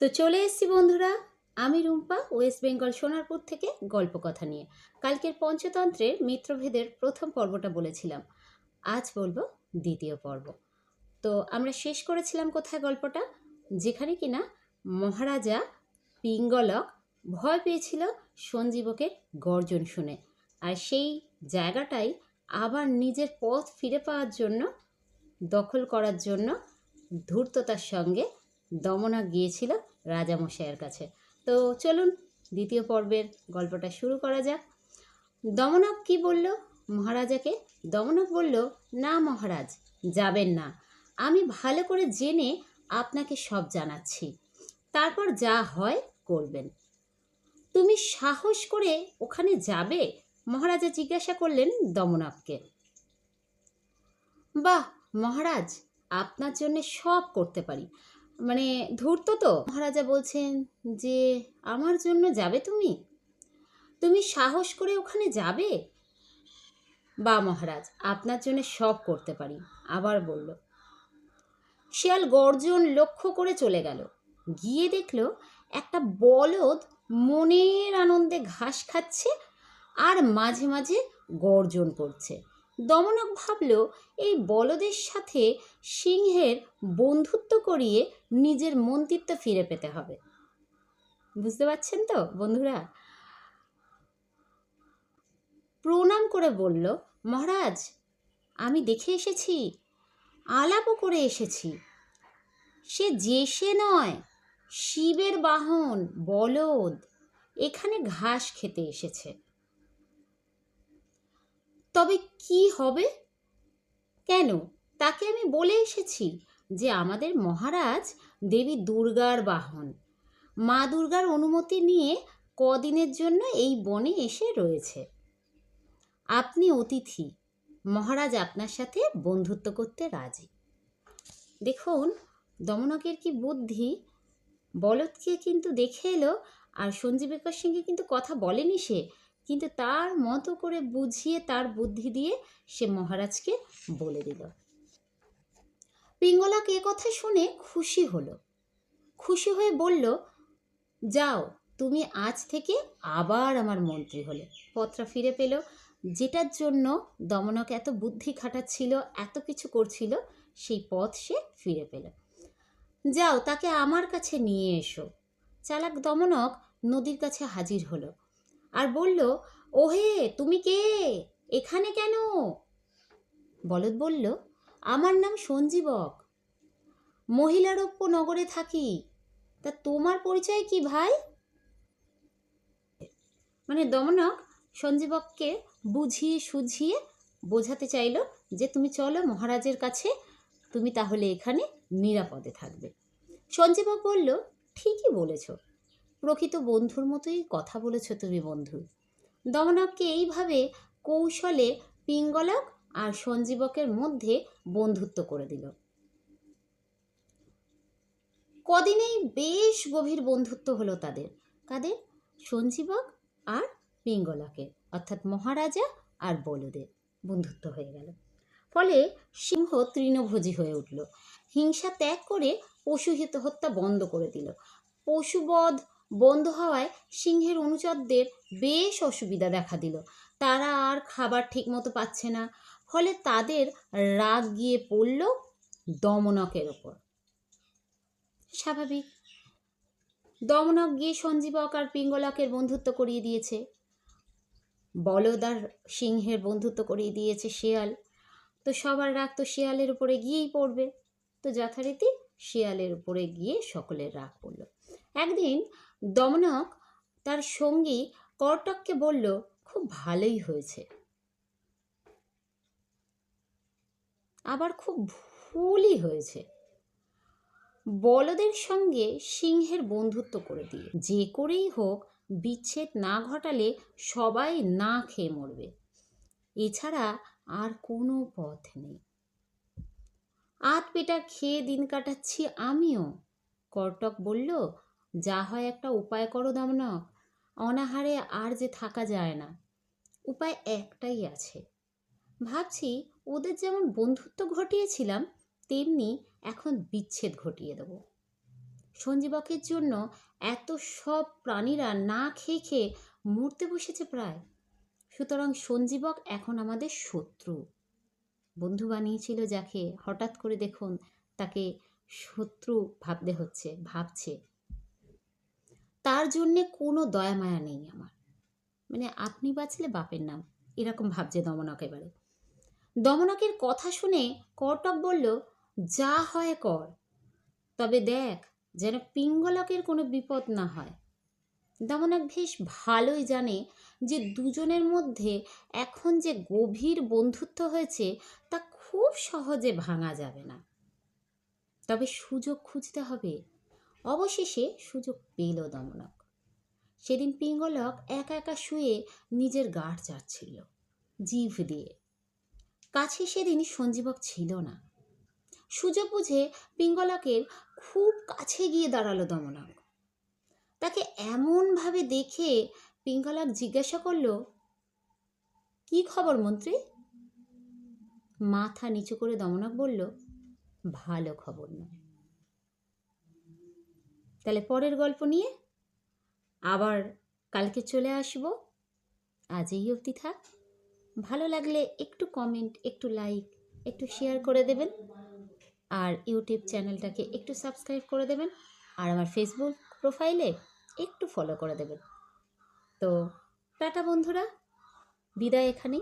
তো চলে এসেছি বন্ধুরা, আমি রুম্পা ওয়েস্ট বেঙ্গল সোনারপুর থেকে গল্প কথা নিয়ে। কালকের পঞ্চতন্ত্রের মিত্রভেদের প্রথম পর্বটা বলেছিলাম। আজ বলব দ্বিতীয় পর্ব। তো আমরা শেষ করেছিলাম কোথায় গল্পটা? যেখানে কিনা মহারাজা পিঙ্গলক ভয় পেয়েছিল সঞ্জীবকের গর্জন শুনে। আর সেই জায়গাটাই আবার নিজের পথ ফিরে পাওয়ার জন্য, দখল করার জন্য ধূর্ততার সঙ্গে দমনা গিয়েছিল রাজামশাইয়ের কাছে। তো চলুন দ্বিতীয় পর্বের গল্পটা শুরু করা যাক। দমনক কি বলল? মহারাজাকে? দমনক বলল, না মহারাজ, যাবেন না। আমি ভালো করে জেনে আপনাকে সব জানাচ্ছি। তারপর যা হয় করবেন। তুমি সাহস করে ওখানে যাবে? মহারাজা জিজ্ঞাসা করলেন দমনককে। বাহ মহারাজ, আপনার জন্য সব করতে পারি। মানে ধূর্ত তো? মহারাজা বলছেন যে, আমার জন্য যাবে তুমি? তুমি সাহস করে ওখানে যাবে? বা মহারাজ, আপনার জন্য সব করতে পারি। আবার বলল, শিয়াল গর্জন লক্ষ্য করে চলে গেল। গিয়ে দেখল একটা বলদ মনের আনন্দে ঘাস খাচ্ছে আর মাঝে মাঝে গর্জন করছে। দমনক ভাবল এই বলদের সাথে সিংহের বন্ধুত্ব করিয়ে নিজের মন্ত্রিত্ব ফিরে পেতে হবে। বুঝতে পারছেন তো, বন্ধুরা? প্রণাম করে বলল, মহারাজ, আমি দেখে এসেছি, আলাপও করে এসেছি। সে যে সে নয়, শিবের বাহন, বলদ। এখানে ঘাস খেতে এসেছে। তবে কি হবে? কেন? তাকে আমি বলে এসেছি যে আমাদের মহারাজ দেবী দুর্গার বাহন। মা দুর্গার অনুমতি নিয়ে কদিনের জন্য এই বনে এসে রয়েছে। আপনি অতিথি। মহারাজ আপনার সাথে বন্ধুত্ব করতে রাজি। দেখুন, দমনকের কি বুদ্ধি? বলদকে কিন্তু দেখে এলো, আর সঞ্জীবিকার সঙ্গে কিন্তু কথা বলেনি সে। কিন্তু তার মতো করে বুঝিয়ে তার বুদ্ধি দিয়ে সে মহারাজকে বলে দিল। পিঙ্গলাকে এ কথা শুনে খুশি হলো। খুশি হয়ে বলল, যাও, তুমি আজ থেকে আবার আমার মন্ত্রী হলে। পত্রা ফিরে পেল, যেটার জন্য দমনক এত বুদ্ধি খাটাচ্ছিল, এত কিছু করছিল, সেই পথ সে ফিরে পেল। যাও, তাকে আমার কাছে নিয়ে এসো। চালাক দমনক নদীর কাছে হাজির হলো। আর বলল, ওহে, তুমি কে? এখানে কেন? বলদ বলল, আমার নাম সঞ্জীবক। মহিলারোপ্য নগরে থাকি। তা তোমার পরিচয় কি, ভাই? মানে দমনক সঞ্জীবককে বুঝিয়ে সুঝিয়ে বোঝাতে চাইল যে, তুমি চলো মহারাজের কাছে, তুমি তাহলে এখানে নিরাপদে থাকবে। সঞ্জীবক বলল, ঠিকই বলেছ। প্রকৃত বন্ধুর মতোই কথা বলেছ তুমি, বন্ধু। দমনককে এইভাবে কৌশলে পিঙ্গলক আর সঞ্জীবকের মধ্যে বন্ধুত্ব করে দিল। কদিনেই বেশ গভীর বন্ধুত্ব হলো তাদের কাদের সঞ্জীবক আর পিঙ্গলাকের, অর্থাৎ মহারাজা আর বলদের বন্ধুত্ব হয়ে গেল। ফলে সিংহ তৃণভোজী হয়ে উঠল। হিংসা ত্যাগ করে পশুহিত হত্যা বন্ধ করে দিল। পশুবধ বন্ধ হওয়ায় সিংহের অনুচরদের বেশ অসুবিধা দেখা দিল। তারা আর খাবার ঠিকমতো পাচ্ছে না। ফলে তাদের রাগ গিয়ে পড়ল দমনকের ওপর। স্বাভাবিক। দমনক গিয়ে সঞ্জীবক আর পিঙ্গলাকের বন্ধুত্ব করিয়ে দিয়েছে। বলদার সিংহের বন্ধুত্ব করিয়ে দিয়েছে শিয়াল। তো সবার রাগ তো শিয়ালের উপরে গিয়েই পড়বে। তো যথারীতি শিয়ালের উপরে গিয়ে সকলের রাগ পড়ল। একদিন দমনক তার সঙ্গী কর্টককে বলল, খুব ভালোই হয়েছে। আবার খুব ভুলই হয়েছে। বলদের সঙ্গে সিংহের বন্ধুত্ব করে দিয়ে, যে করেই হোক বিচ্ছেদ না ঘটালে সবাই না খেয়ে মরবে। এছাড়া আর কোনো পথ নেই। আত পেটা খেয়ে দিন কাটাচ্ছি আমিও কর্টক বলল যা হয় একটা উপায় করো দমনক, অনাহারে আর যে থাকা যায় না। উপায় একটাই আছে। ভাবছি ওদের যেমন বন্ধুত্ব ঘটিয়েছিলাম, তেমনি এখন বিচ্ছেদ ঘটিয়ে দেব। সঞ্জীবকের জন্য এত সব প্রাণীরা না খেয়ে খেয়ে মরতে বসেছে প্রায়। সুতরাং সঞ্জীবক এখন আমাদের শত্রু। বন্ধু বানিয়েছিল যাকে, হঠাৎ করে দেখুন, তাকে শত্রু ভাবতে হচ্ছে, ভাবছে। তার জন্যে কোনো দয়া মায়া নেই আমার। মানে আপনি বাঁচলে বাপের নাম। এরকম ভাবছে দমনক এবারে। দমনকের কথা শুনে কটক বলল, যা হয় কর। তবে দেখ, যেন পিঙ্গলকের কোনো বিপদ না হয়। দমনক বেশ ভালোই জানে যে দুজনের মধ্যে এখন যে গভীর বন্ধুত্ব হয়েছে, তা খুব সহজে ভাঙা যাবে না। তবে সুযোগ খুঁজতে হবে। অবশেষে সুযোগ পেল দমনক। সেদিন পিঙ্গলক একা একা শুয়ে নিজের গাঢ় চাচ্ছিল, জিভ দিয়ে। কাছে সেদিন সঞ্জীবক ছিল না। সুযোগ বুঝে পিঙ্গলকের খুব কাছে গিয়ে দাঁড়াল দমনক। তাকে এমনভাবে দেখে পিঙ্গলক জিজ্ঞাসা করল, কি খবর মন্ত্রী? মাথা নিচু করে দমনক বলল, ভালো খবর নয়। তাহলে পরের গল্প নিয়ে আবার কালকে চলে আসব। আজ এই অবধি থাক। ভালো লাগলে একটু কমেন্ট একটু লাইক একটু শেয়ার করে দেবেন। আর ইউটিউব চ্যানেলটাকে একটু সাবস্ক্রাইব করে দেবেন। আর আমার ফেসবুক প্রোফাইলে একটু ফলো করে দেবেন। তো টাটা বন্ধুরা। বিদায় এখানেই।